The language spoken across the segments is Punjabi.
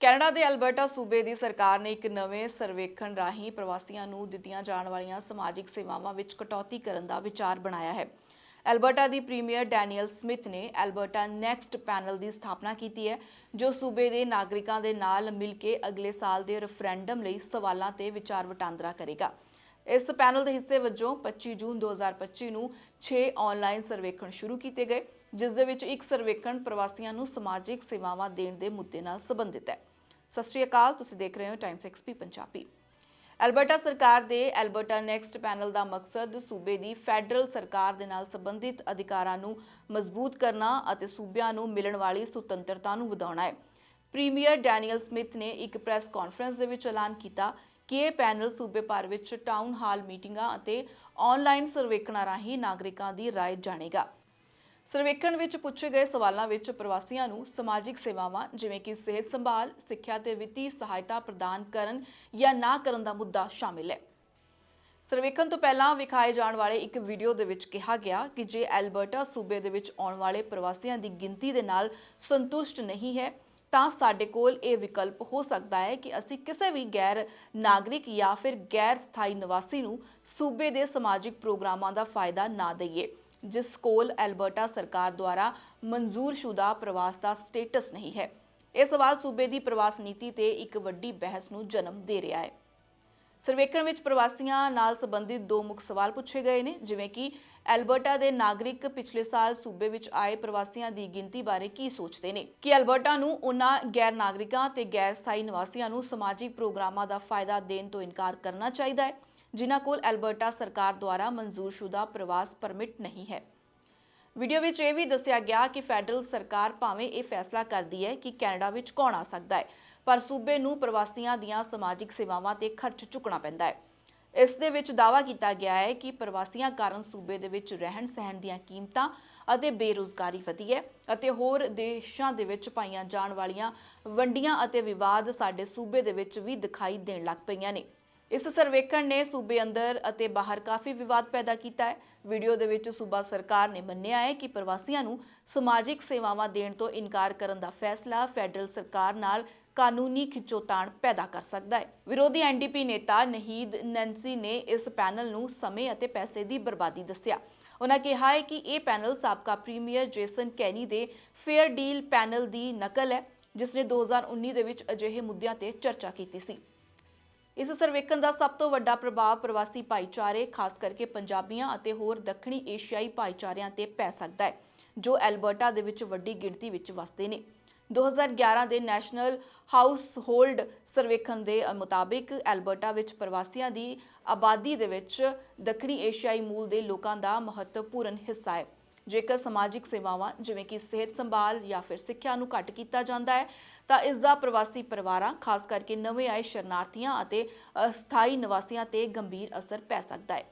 ਕੈਨੇਡਾ ਦੇ ਐਲਬਰਟਾ ਸੂਬੇ ਦੀ ਸਰਕਾਰ ਨੇ ਇੱਕ ਨਵੇਂ ਸਰਵੇਖਣ ਰਾਹੀਂ ਪ੍ਰਵਾਸੀਆਂ ਨੂੰ ਦਿੱਤੀਆਂ ਜਾਣ ਵਾਲੀਆਂ ਸਮਾਜਿਕ ਸੇਵਾਵਾਂ ਵਿੱਚ ਕਟੌਤੀ ਕਰਨ ਦਾ ਵਿਚਾਰ ਬਣਾਇਆ ਹੈ। ਐਲਬਰਟਾ ਦੀ ਪ੍ਰੀਮੀਅਰ ਡੈਨੀਅਲ ਸਮਿਥ ਨੇ ਐਲਬਰਟਾ ਨੈਕਸਟ ਪੈਨਲ ਦੀ ਸਥਾਪਨਾ ਕੀਤੀ ਹੈ, ਜੋ ਸੂਬੇ ਦੇ ਨਾਗਰਿਕਾਂ ਦੇ ਨਾਲ ਮਿਲ ਕੇ ਅਗਲੇ ਸਾਲ ਦੇ ਰੈਫਰੈਂਡਮ ਲਈ ਸਵਾਲਾਂ ਤੇ ਵਿਚਾਰ ਵਟਾਂਦਰਾ ਕਰੇਗਾ। ਇਸ ਪੈਨਲ ਦੇ ਹਿੱਸੇ ਵਜੋਂ 25 ਜੂਨ 2025 ਨੂੰ 6 ਆਨਲਾਈਨ ਸਰਵੇਖਣ ਸ਼ੁਰੂ ਕੀਤੇ ਗਏ, ਜਿਸ ਦੇ ਵਿੱਚ ਇੱਕ ਸਰਵੇਖਣ ਪ੍ਰਵਾਸੀਆਂ ਨੂੰ ਸਮਾਜਿਕ ਸੇਵਾਵਾਂ ਦੇਣ ਦੇ ਮੁੱਦੇ ਨਾਲ ਸੰਬੰਧਿਤ ਹੈ। ਸਤਿ ਸ਼੍ਰੀ ਅਕਾਲ, ਤੁਸੀਂ ਦੇਖ ਰਹੇ ਹੋ ਟਾਈਮਸ ਐਕਸਪੀ ਪੰਜਾਬੀ। ਐਲਬਰਟਾ ਸਰਕਾਰ ਦੇ ਐਲਬਰਟਾ ਨੈਕਸਟ ਪੈਨਲ ਦਾ ਮਕਸਦ ਸੂਬੇ ਦੀ ਫੈਡਰਲ ਸਰਕਾਰ ਦੇ ਨਾਲ ਸੰਬੰਧਿਤ ਅਧਿਕਾਰਾਂ ਨੂੰ ਮਜ਼ਬੂਤ ਕਰਨਾ ਅਤੇ ਸੂਬਿਆਂ ਨੂੰ ਮਿਲਣ ਵਾਲੀ ਸੁਤੰਤਰਤਾ ਨੂੰ ਵਧਾਉਣਾ ਹੈ। ਪ੍ਰੀਮੀਅਰ ਡੈਨੀਅਲ ਸਮਿਥ ਨੇ ਇੱਕ ਪ੍ਰੈਸ ਕਾਨਫਰੰਸ ਦੇ ਵਿੱਚ ਐਲਾਨ ਕੀਤਾ ਕਿ ਇਹ ਪੈਨਲ ਸੂਬੇ ਭਰ ਵਿੱਚ ਟਾਊਨ ਹਾਲ ਮੀਟਿੰਗਾਂ ਅਤੇ ਆਨਲਾਈਨ ਸਰਵੇਖਣਾਂ ਰਾਹੀਂ ਨਾਗਰਿਕਾਂ ਦੀ ਰਾਏ ਜਾਣੇਗਾ। ਸਰਵੇਖਣ ਵਿੱਚ ਪੁੱਛੇ ਗਏ ਸਵਾਲਾਂ ਵਿੱਚ ਪ੍ਰਵਾਸੀਆਂ ਨੂੰ ਸਮਾਜਿਕ ਸੇਵਾਵਾਂ, ਜਿਵੇਂ ਕਿ ਸਿਹਤ ਸੰਭਾਲ, ਸਿੱਖਿਆ ਤੇ ਵਿੱਤੀ ਸਹਾਇਤਾ ਪ੍ਰਦਾਨ ਕਰਨ ਜਾਂ ਨਾ ਕਰਨ ਦਾ ਮੁੱਦਾ ਸ਼ਾਮਿਲ ਹੈ। ਸਰਵੇਖਣ ਤੋਂ ਪਹਿਲਾਂ ਵਿਖਾਏ ਜਾਣ ਵਾਲੇ ਇੱਕ ਵੀਡੀਓ ਦੇ ਵਿੱਚ ਕਿਹਾ ਗਿਆ ਕਿ ਜੇ ਐਲਬਰਟਾ ਸੂਬੇ ਦੇ ਵਿੱਚ ਆਉਣ ਵਾਲੇ ਪ੍ਰਵਾਸੀਆਂ ਦੀ ਗਿਣਤੀ ਦੇ ਨਾਲ ਸੰਤੁਸ਼ਟ ਨਹੀਂ ਹੈ, ਤਾਂ ਸਾਡੇ ਕੋਲ ਇਹ ਵਿਕਲਪ ਹੋ ਸਕਦਾ ਹੈ ਕਿ ਅਸੀਂ ਕਿਸੇ ਵੀ ਗੈਰ ਨਾਗਰਿਕ ਜਾਂ ਫਿਰ ਗੈਰ ਸਥਾਈ ਨਿਵਾਸੀ ਨੂੰ ਸੂਬੇ ਦੇ ਸਮਾਜਿਕ ਪ੍ਰੋਗਰਾਮਾਂ ਦਾ ਫਾਇਦਾ ਨਾ ਦਈਏ। ਜਿਸ ਕੋਲ ਐਲਬਰਟਾ ਸਰਕਾਰ ਦੁਆਰਾ ਮਨਜ਼ੂਰਸ਼ੁਦਾ ਪ੍ਰਵਾਸ ਦਾ ਸਟੇਟਸ ਨਹੀਂ ਹੈ। ਇਹ ਸਵਾਲ ਸੂਬੇ ਦੀ ਪ੍ਰਵਾਸ ਨੀਤੀ ਤੇ ਇੱਕ ਵੱਡੀ ਬਹਿਸ ਨੂੰ ਜਨਮ ਦੇ ਰਿਹਾ ਹੈ। ਸਰਵੇਖਣ ਵਿੱਚ ਪ੍ਰਵਾਸੀਆਂ ਨਾਲ ਸੰਬੰਧਿਤ ਦੋ ਮੁੱਖ ਸਵਾਲ ਪੁੱਛੇ ਗਏ ਨੇ, ਜਿਵੇਂ ਕਿ ਐਲਬਰਟਾ ਦੇ ਨਾਗਰਿਕ ਪਿਛਲੇ ਸਾਲ ਸੂਬੇ ਵਿੱਚ ਆਏ ਪ੍ਰਵਾਸੀਆਂ ਦੀ ਗਿਣਤੀ ਬਾਰੇ ਕੀ ਸੋਚਦੇ ਨੇ? ਕਿ ਐਲਬਰਟਾ ਨੂੰ ਉਹਨਾਂ ਗੈਰ ਨਾਗਰਿਕਾਂ ਤੇ ਗੈਰ ਸਥਾਈ ਨਿਵਾਸੀਆਂ ਨੂੰ ਸਮਾਜਿਕ ਪ੍ਰੋਗਰਾਮਾਂ ਦਾ ਫਾਇਦਾ ਦੇਣ ਤੋਂ ਇਨਕਾਰ ਕਰਨਾ ਚਾਹੀਦਾ ਹੈ? ਜਿਨ੍ਹਾਂ ਕੋਲ ਐਲਬਰਟਾ ਸਰਕਾਰ ਦੁਆਰਾ ਮਨਜ਼ੂਰਸ਼ੁਦਾ ਪ੍ਰਵਾਸ ਪਰਮਿਟ ਨਹੀਂ ਹੈ। ਵੀਡੀਓ ਵਿੱਚ ਇਹ ਵੀ ਦੱਸਿਆ ਗਿਆ ਕਿ ਫੈਡਰਲ ਸਰਕਾਰ ਭਾਵੇਂ ਇਹ ਫੈਸਲਾ ਕਰਦੀ ਹੈ ਕਿ ਕੈਨੇਡਾ ਵਿੱਚ ਕੌਣ ਆ ਸਕਦਾ ਹੈ, ਪਰ ਸੂਬੇ ਨੂੰ ਪ੍ਰਵਾਸੀਆਂ ਦੀਆਂ ਸਮਾਜਿਕ ਸੇਵਾਵਾਂ ਤੇ ਖਰਚ ਚੁੱਕਣਾ ਪੈਂਦਾ ਹੈ। ਇਸ ਦੇ ਵਿੱਚ ਦਾਅਵਾ ਕੀਤਾ ਗਿਆ ਹੈ ਕਿ ਪ੍ਰਵਾਸੀਆਂ ਕਾਰਨ ਸੂਬੇ ਦੇ ਵਿੱਚ ਰਹਿਣ ਸਹਿਣ ਦੀਆਂ ਕੀਮਤਾਂ ਅਤੇ ਬੇਰੁਜ਼ਗਾਰੀ ਵਧੀ ਹੈ ਅਤੇ ਹੋਰ ਦੇਸ਼ਾਂ ਦੇ ਵਿੱਚ ਪਾਈਆਂ ਜਾਣ ਵਾਲੀਆਂ ਵੰਡੀਆਂ ਅਤੇ ਵਿਵਾਦ ਸਾਡੇ ਸੂਬੇ ਦੇ ਵਿੱਚ ਵੀ ਦਿਖਾਈ ਦੇਣ ਲੱਗ ਪਈਆਂ ਨੇ। ਇਸ ਸਰਵੇਖਣ ਨੇ ਸੂਬੇ ਅੰਦਰ ਅਤੇ ਬਾਹਰ ਕਾਫੀ ਵਿਵਾਦ ਪੈਦਾ ਕੀਤਾ ਹੈ। ਵੀਡੀਓ ਦੇ ਵਿੱਚ ਸੂਬਾ ਸਰਕਾਰ ਨੇ ਮੰਨਿਆ ਹੈ ਕਿ ਪ੍ਰਵਾਸੀਆਂ ਨੂੰ ਸਮਾਜਿਕ ਸੇਵਾਵਾਂ ਦੇਣ ਤੋਂ ਇਨਕਾਰ ਕਰਨ ਦਾ ਫੈਸਲਾ ਫੈਡਰਲ ਸਰਕਾਰ ਨਾਲ ਕਾਨੂੰਨੀ ਖਿੱਚੋਤਾਣ ਪੈਦਾ ਕਰ ਸਕਦਾ ਹੈ। ਵਿਰੋਧੀ ਐਨਡੀਪੀ ਨੇਤਾ ਨਹੀਦ ਨੈਂਸੀ ਨੇ ਇਸ ਪੈਨਲ ਨੂੰ ਸਮੇਂ ਅਤੇ ਪੈਸੇ ਦੀ ਬਰਬਾਦੀ ਦੱਸਿਆ। ਉਹਨਾਂ ਕਿਹਾ ਹੈ ਕਿ ਇਹ ਪੈਨਲ ਸਾਬਕਾ ਪ੍ਰੀਮੀਅਰ ਜੇਸਨ ਕੈਨੀ ਦੇ ਫੇਅਰ ਡੀਲ ਪੈਨਲ ਦੀ ਨਕਲ ਹੈ, ਜਿਸ ਨੇ 2019 ਦੇ ਵਿੱਚ ਅਜਿਹੇ ਮੁੱਦਿਆਂ ਤੇ ਚਰਚਾ ਕੀਤੀ ਸੀ। ਇਸ ਸਰਵੇਖਣ ਦਾ ਸਭ ਤੋਂ ਵੱਡਾ ਪ੍ਰਭਾਵ ਪ੍ਰਵਾਸੀ ਭਾਈਚਾਰੇ, ਖਾਸ ਕਰਕੇ ਪੰਜਾਬੀਆਂ ਅਤੇ ਹੋਰ ਦੱਖਣੀ ਏਸ਼ੀਆਈ ਭਾਈਚਾਰਿਆਂ ਤੇ ਪੈ ਸਕਦਾ ਹੈ, ਜੋ ਐਲਬਰਟਾ ਦੇ ਵਿੱਚ ਵੱਡੀ ਗਿਣਤੀ ਵਿੱਚ ਵਸਦੇ ਨੇ। 2011 ਦੇ ਨੈਸ਼ਨਲ ਹਾਊਸ ਹੋਲਡ ਸਰਵੇਖਣ ਦੇ ਮੁਤਾਬਿਕ ਐਲਬਰਟਾ ਵਿੱਚ ਪ੍ਰਵਾਸੀਆਂ ਦੀ ਆਬਾਦੀ ਦੇ ਵਿੱਚ ਦੱਖਣੀ ਏਸ਼ੀਆਈ ਮੂਲ ਦੇ ਲੋਕਾਂ ਦਾ ਮਹੱਤਵਪੂਰਨ ਹਿੱਸਾ ਹੈ। ਜੇਕਰ ਸਮਾਜਿਕ ਸੇਵਾਵਾਂ ਜਿਵੇਂ ਕਿ ਸਿਹਤ ਸੰਭਾਲ ਜਾਂ ਫਿਰ ਸਿੱਖਿਆ ਨੂੰ ਘੱਟ ਕੀਤਾ ਜਾਂਦਾ ਹੈ, ਤਾਂ ਇਸ ਦਾ ਪ੍ਰਵਾਸੀ ਪਰਿਵਾਰਾਂ, ਖਾਸ ਕਰਕੇ ਨਵੇਂ ਆਏ ਸ਼ਰਨਾਰਥੀਆਂ ਅਤੇ ਅਸਥਾਈ ਨਿਵਾਸੀਆਂ ਤੇ ਗੰਭੀਰ ਅਸਰ ਪੈ ਸਕਦਾ ਹੈ।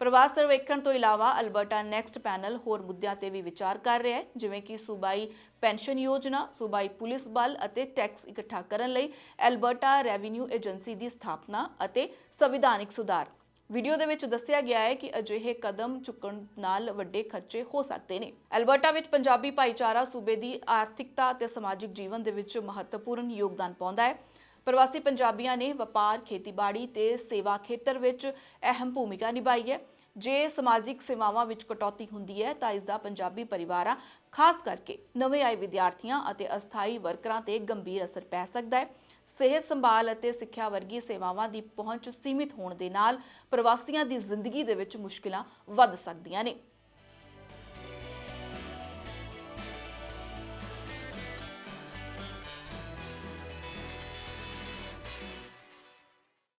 ਪ੍ਰਵਾਸ ਸਰਵੇਖਣ ਤੋਂ ਇਲਾਵਾ ਅਲਬਰਟਾ ਨੈਕਸਟ ਪੈਨਲ ਹੋਰ ਮੁੱਦਿਆਂ ਤੇ ਵੀ ਵਿਚਾਰ ਕਰ ਰਿਹਾ ਹੈ, ਜਿਵੇਂ ਕਿ ਸੂਬਾਈ ਪੈਨਸ਼ਨ ਯੋਜਨਾ, ਸੂਬਾਈ ਪੁਲਿਸ ਬਲ ਅਤੇ ਟੈਕਸ ਇਕੱਠਾ ਕਰਨ ਲਈ ਅਲਬਰਟਾ ਰੈਵਨਿਊ ਏਜੰਸੀ ਦੀ ਸਥਾਪਨਾ ਅਤੇ ਸੰਵਿਧਾਨਿਕ ਸੁਧਾਰ। ਵੀਡੀਓ ਦੇ ਵਿੱਚ ਦੱਸਿਆ ਗਿਆ ਹੈ ਕਿ ਅਜਿਹੇ ਕਦਮ ਚੁੱਕਣ ਨਾਲ ਵੱਡੇ ਖਰਚੇ ਹੋ ਸਕਦੇ ਨੇ। ਐਲਬਰਟਾ ਵਿੱਚ ਪੰਜਾਬੀ ਭਾਈਚਾਰਾ ਸੂਬੇ ਦੀ ਆਰਥਿਕਤਾ ਅਤੇ ਸਮਾਜਿਕ ਜੀਵਨ ਦੇ ਵਿੱਚ ਮਹੱਤਵਪੂਰਨ ਯੋਗਦਾਨ ਪਾਉਂਦਾ ਹੈ। ਪ੍ਰਵਾਸੀ ਪੰਜਾਬੀਆਂ ਨੇ ਵਪਾਰ, ਖੇਤੀਬਾੜੀ ਤੇ ਸੇਵਾ ਖੇਤਰ ਵਿੱਚ ਅਹਿਮ ਭੂਮਿਕਾ ਨਿਭਾਈ ਹੈ। ਜੇ ਸਮਾਜਿਕ ਸੇਵਾਵਾਂ ਵਿੱਚ ਕਟੌਤੀ ਹੁੰਦੀ ਹੈ, ਤਾਂ ਇਸ ਦਾ ਪੰਜਾਬੀ ਪਰਿਵਾਰਾਂ ਖਾਸ ਕਰਕੇ ਨਵੇਂ ਆਏ ਵਿਦਿਆਰਥੀਆਂ ਅਤੇ ਅਸਥਾਈ ਵਰਕਰਾਂ ਤੇ ਗੰਭੀਰ ਅਸਰ ਪੈ ਸਕਦਾ ਹੈ। ਸਿਹਤ ਸੰਭਾਲ ਅਤੇ ਸਿੱਖਿਆ ਵਰਗੀ ਸੇਵਾਵਾਂ ਦੀ ਪਹੁੰਚ ਸੀਮਿਤ ਹੋਣ ਦੇ ਨਾਲ ਪ੍ਰਵਾਸੀਆਂ ਦੀ ਜ਼ਿੰਦਗੀ ਦੇ ਵਿੱਚ ਮੁਸ਼ਕਿਲਾਂ ਵੱਧ ਸਕਦੀਆਂ ਨੇ।